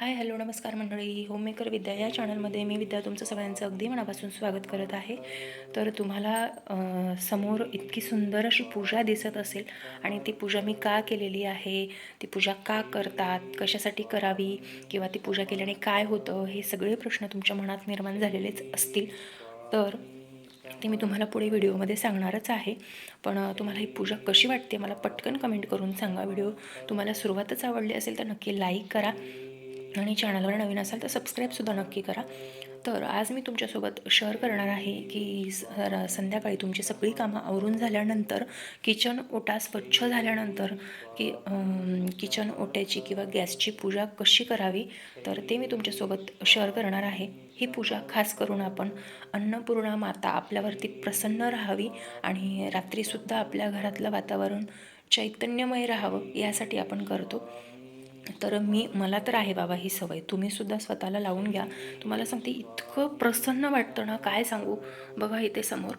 Hi hello नमस्कार मंडळी. Homemaker विद्या या चॅनलमध्ये मी विद्या तुमचं सगळ्यांचं अगदी मनापासून स्वागत करत आहे. तर तुम्हाला समोर इतकी सुंदर अशी पूजा दिसत असेल आणि ती पूजा मी का केलेली आहे? ती पूजा का करतात? कशासाठी करावी? किंवा ती पूजा केल्याने काय होतं? हे सगळे प्रश्न तुमच्या मनात निर्माण झालेलेच असतील. तर ते मी तुम्हाला पुढे व्हिडिओमध्ये सांगणारच आहे. पण तुम्हाला ही पूजा कशी वाटते? मला पटकन कमेंट करून सांगा व्हिडिओ. तुम्हाला सुरुवातच आवडली असेल तर नक्की लाईक करा. आणि चॅनलवर नवीन असाल तर सबस्क्राईबसुद्धा नक्की करा. तर आज मी तुमच्यासोबत शेअर करणार आहे की संध्याकाळी तुमची सगळी कामं आवरून झाल्यानंतर किचन ओटा स्वच्छ झाल्यानंतर की किचन ओट्याची किंवा गॅसची पूजा कशी करावी तर ते मी तुमच्यासोबत शेअर करणार आहे. ही पूजा खास करून आपण अन्नपूर्णा माता आपल्यावरती प्रसन्न राहावी आणि रात्रीसुद्धा आपल्या घरातलं वातावरण चैतन्यमय राहावं यासाठी आपण करतो. तर मी मला तर आहे बाबा ही सवय. तुम्हीसुद्धा स्वतःला लावून घ्या. तुम्हाला सांगते इतकं प्रसन्न वाटतं ना काय सांगू? बघा इथे समोर.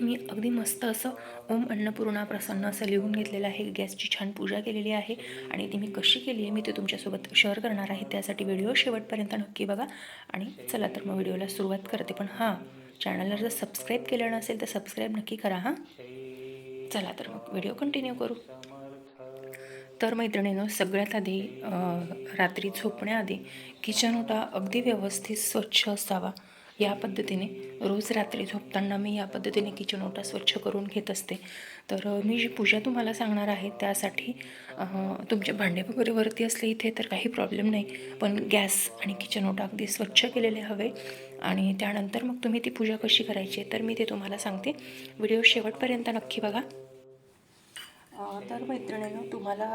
मी अगदी मस्त असं ओम अन्नपूर्णा प्रसन्न असं लिहून घेतलेलं आहे. गॅसची छान पूजा केलेली आहे आणि ती मी कशी केली आहे मी ते तुमच्यासोबत शेअर करणार आहे. त्यासाठी व्हिडिओ शेवटपर्यंत नक्की बघा. आणि चला तर मग व्हिडिओला सुरुवात करते. पण हां चॅनलला जर सबस्क्राईब केलं नसेल तर सबस्क्राईब नक्की करा हां. चला तर मग व्हिडिओ कंटिन्यू करू. तर मैत्रिणीनं सगळ्यात आधी रात्री झोपण्याआधी किचन ओटा अगदी व्यवस्थित स्वच्छ असावा. या पद्धतीने रोज रात्री झोपताना मी या पद्धतीने किचन ओटा स्वच्छ करून घेत असते. तर मी जी पूजा तुम्हाला सांगणार आहे त्यासाठी तुमचे भांडे वगैरे वरती असले इथे तर काही प्रॉब्लेम नाही. पण गॅस आणि किचन ओटा अगदी स्वच्छ केलेले हवे. आणि त्यानंतर मग तुम्ही ती पूजा कशी करायची तर मी ते तुम्हाला सांगते. व्हिडिओ शेवटपर्यंत नक्की बघा. तर मैत्रिणीनं तुम्हाला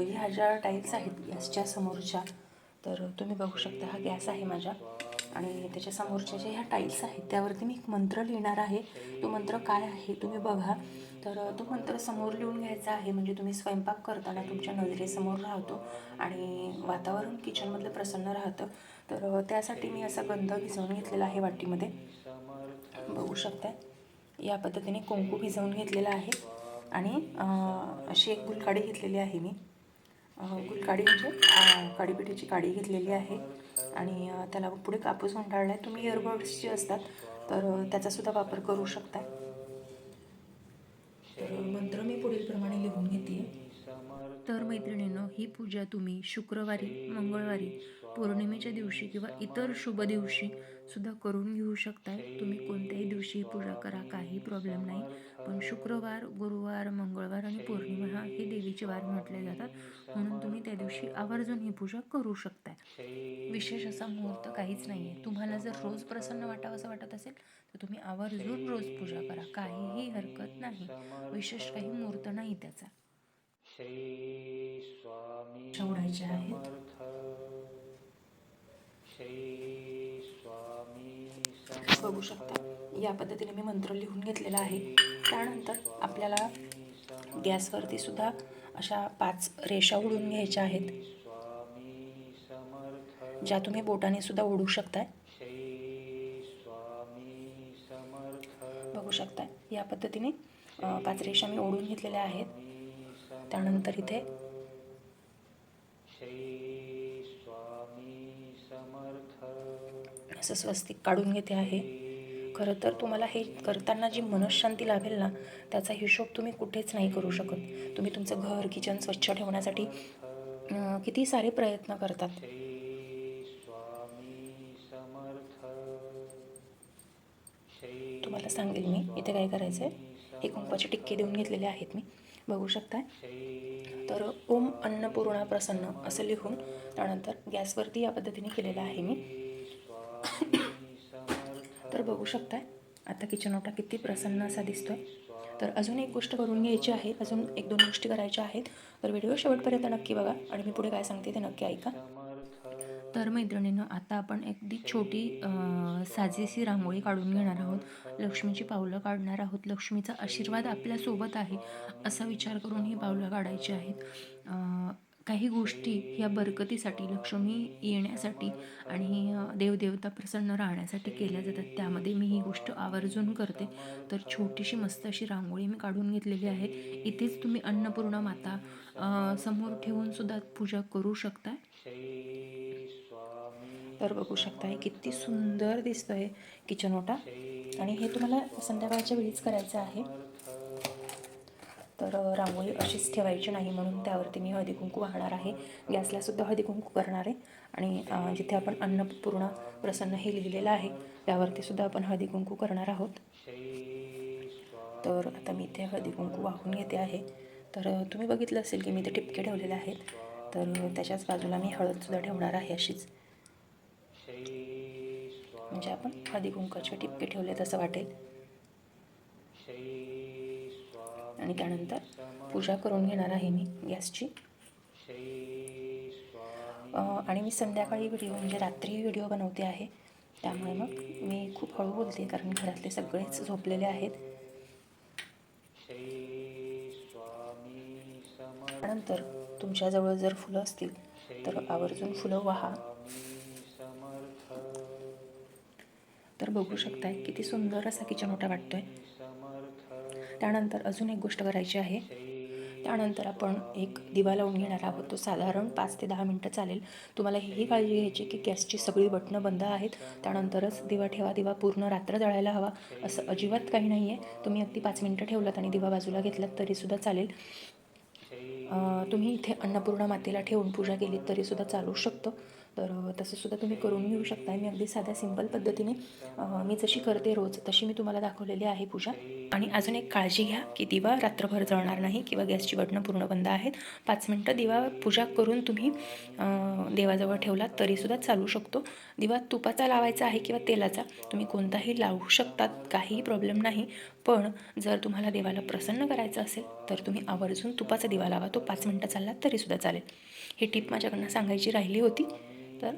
ह्या ज्या टाईल्स आहेत गॅसच्या समोरच्या तर तुम्ही बघू शकता हा गॅस आहे माझ्या. आणि त्याच्या समोरच्या ज्या ह्या टाईल्स आहेत त्यावरती मी एक मंत्र लिहिणार आहे. तो मंत्र काय आहे तुम्ही बघा. तर तो मंत्र समोर लिहून घ्यायचा आहे म्हणजे तुम्ही स्वयंपाक करताना तुमच्या नजरेसमोर राहतो आणि वातावरण किचनमधलं प्रसन्न राहतं. तर त्यासाठी मी असा गंध भिजवून घेतलेला आहे वाटीमध्ये. बघू शकता या पद्धतीने कुंकू भिजवून घेतलेला आहे. आणि अशी एक गुलकाडी घेतलेली आहे मी. गुलकाडी म्हणजे काडीपिठीची काडी घेतलेली आहे. आणि त्याला पुढे कापूस गुंडाळला आहे तुम्ही इयरबड्स जे असतात तर त्याचासुद्धा वापर करू शकता तर मंत्र मी पुढील प्रमाणे लिहून घेते तर मैत्रिणींनो ही पूजा तुम्ही शुक्रवारी मंगळवारी पौर्णिमेच्या दिवशी किंवा इतर शुभ दिवशी सुद्धा करून घेऊ शकताय. तुम्ही कोणत्याही दिवशी पूजा करा काही प्रॉब्लेम नाही. पण शुक्रवार गुरुवार मंगळवार आणि पौर्णिमा हा हे देवीचे वार म्हटले जातात. म्हणून तुम्ही त्या दिवशी आवर्जून ही पूजा करू शकताय. विशेष असा मुहूर्त काहीच नाही आहे तुम्हाला जर रोज प्रसन्न वाटावं असं वाटत असेल तर तुम्ही आवर्जून रोज पूजा करा. काहीही हरकत नाही. विशेष काही मुहूर्त नाही त्याचा. श्री स्वामी शेवडायचे आहेत बघू शकता. या पद्धतीने मी मंत्र लिहून घेतलेला आहे. त्यानंतर आपल्याला गॅसवरती सुद्धा अशा पाच रेषा उडून घ्यायच्या आहेत. स्वामी समर्थ. ज्या तुम्ही बोटाने सुद्धा ओढू शकताय. श्री स्वामी समर्थ. बघू शकताय. या पद्धतीने पाच रेषा मी ओढून घेतलेल्या आहेत. त्यानंतर इथे असं स्वस्तिक काढून घेते आहे. खरं तर तुम्हाला हे करताना जी मनशांती लाभेल ना त्याचा हिशोब तुम्ही कुठेच नाही करू शकत. तुम्ही तुमचं घर किचन स्वच्छ ठेवण्यासाठी किती सारे प्रयत्न करतात. तुम्हाला सांगेल मी इथे काय करायचं आहे हे टिक्के देऊन घेतलेले आहेत मी. बघू शकताय. तर ओम अन्नपूर्णा प्रसन्न असं लिहून त्यानंतर गॅसवरती या पद्धतीने केलेलं आहे मी. तर बघू शकताय आता किचन ओटा किती प्रसन्न असा दिसतोय. तर अजून एक गोष्ट करून घ्यायची आहे अजून एक दोन गोष्टी करायच्या आहेत. तर व्हिडिओ शेवटपर्यंत नक्की बघा आणि मी पुढे काय सांगते ते नक्की ऐका. तर मैत्रिणीनं आता आपण अगदी छोटी साजेशी रांगोळी काढून घेणार आहोत. लक्ष्मीची पावलं काढणार आहोत. लक्ष्मीचा आशीर्वाद आपल्यासोबत आहे असा विचार करून ही पावलं काढायची आहेत. काही गोष्टी ह्या बरकतीसाठी लक्ष्मी येण्यासाठी आणि देवदेवता प्रसन्न राहण्यासाठी केल्या जातात. त्यामध्ये मी ही गोष्ट आवर्जून करते. तर छोटीशी मस्त अशी रांगोळी मी काढून घेतलेली आहे. इथेच तुम्ही अन्नपूर्णा माता समोर ठेवून सुद्धा पूजा करू शकता तर बघू शकता हे किती सुंदर दिसतोय किचन ओटा. आणि हे तुम्हाला संध्याकाळच्या वेळीच करायचं आहे. तर रांगोळी अशीच ठेवायची नाही म्हणून त्यावरती मी हळदी कुंकू वाहणार आहे. गॅसलासुद्धा हळदी कुंकू करणार आहे. आणि जिथे आपण अन्नपूर्णा प्रसन्न हे लिहिलेलं आहे त्यावरती सुद्धा आपण हळदी कुंकू करणार आहोत. तर आता मी इथे हळदी कुंकू वाहून घेते आहे. तर तुम्ही बघितलं असेल की मी ते टिपके ठेवलेले आहेत. तर त्याच्याच बाजूला मी हळदसुद्धा ठेवणार आहे अशीच. म्हणजे आपण हळदी कुंकाचे टिपके ठेवले तसं वाटेल. आणि त्यानंतर पूजा करून घेणार आहे मी गॅसची. आणि मी संध्याकाळी व्हिडिओ म्हणजे रात्री व्हिडिओ बनवते आहे. त्यामुळे मग मी खूप हळू बोलते कारण घरातले सगळेच झोपलेले आहेत. त्यानंतर तुमच्याजवळ जर फुलं असतील तर आवर्जून फुलं वाहा. तर बघू शकताय किती सुंदर असा किचन ओटा वाटतोय. त्यानंतर अजून एक गोष्ट करायची आहे. त्यानंतर आपण एक दिवा लावून घेणार आहोत. तो साधारण पाच ते दहा मिनटं चालेल. तुम्हाला ही काळजी घ्यायची की गॅसची सगळी बटणं बंद आहेत. त्यानंतरच दिवा ठेवा दिवा पूर्ण रात्र जळायला हवा. असं अजिबात काही नाही आहे तुम्ही अगदी पाच मिनटं ठेवलात आणि दिवा बाजूला घेतलात तरीसुद्धा चालेल. तुम्ही इथे अन्नपूर्णा मातेला ठेवून पूजा केली तरीसुद्धा चालू शकतं. तर तसंसुद्धा तुम्ही करून घेऊ शकता मी अगदी साध्या सिंपल पद्धतीने मी जशी करते रोज तशी मी तुम्हाला दाखवलेली आहे पूजा. आणि अजून एक काळजी घ्या की दिवा रात्रभर जळणार नाही किंवा गॅसची बटणं पूर्ण बंद आहेत. पाच मिनटं दिवा पूजा करून तुम्ही देवाजवळ ठेवलात तरीसुद्धा चालू शकतो. दिवा तुपाचा लावायचा आहे किंवा तेलाचा तुम्ही कोणताही लावू शकतात काहीही प्रॉब्लेम नाही. पण जर तुम्हाला देवाला प्रसन्न करायचं असेल तर तुम्ही आवर्जून तुपाचा दिवा लावा. तो पाच मिनटं चालला तरीसुद्धा चालेल. ही टीप माझ्याकडनं सांगायची राहिली होती. तर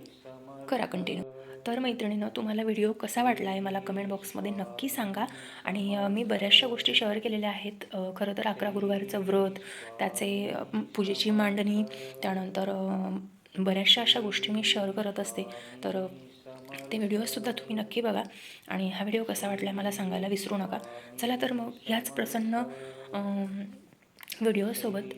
करा कंटिन्यू तर मैत्रिणीनं तुम्हाला व्हिडिओ कसा वाटला आहे मला कमेंट बॉक्समध्ये नक्की सांगा. आणि मी बऱ्याचशा गोष्टी शेअर केलेल्या आहेत. खरं तर अकरा गुरुवारचं व्रत त्याचे पूजेची मांडणी त्यानंतर बऱ्याचशा अशा गोष्टी मी शेअर करत असते. तर ते व्हिडिओसुद्धा तुम्ही नक्की बघा. आणि हा व्हिडिओ कसा वाटला मला सांगायला विसरू नका. चला तर मग ह्याच प्रसन्न व्हिडिओसोबत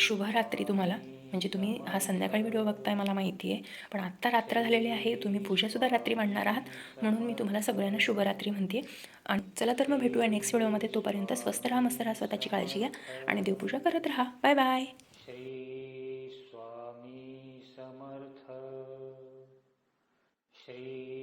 शुभरात्री तुम्हाला. म्हणजे तुम्ही हा संध्याकाळी व्हिडिओ बघताय मला माहिती आहे पण आत्ता रात्र झालेली आहे तुम्ही पूजासुद्धा रात्री मांडणार आहात म्हणून मी तुम्हाला सगळ्यांना शुभरात्री म्हणते. आणि चला तर मग भेटूया नेक्स्ट व्हिडिओमध्ये तोपर्यंत स्वस्त राहा मस्त राहा स्वतःची काळजी घ्या आणि देवपूजा करत राहा. Bye bye Shri Swami Samarth. Shri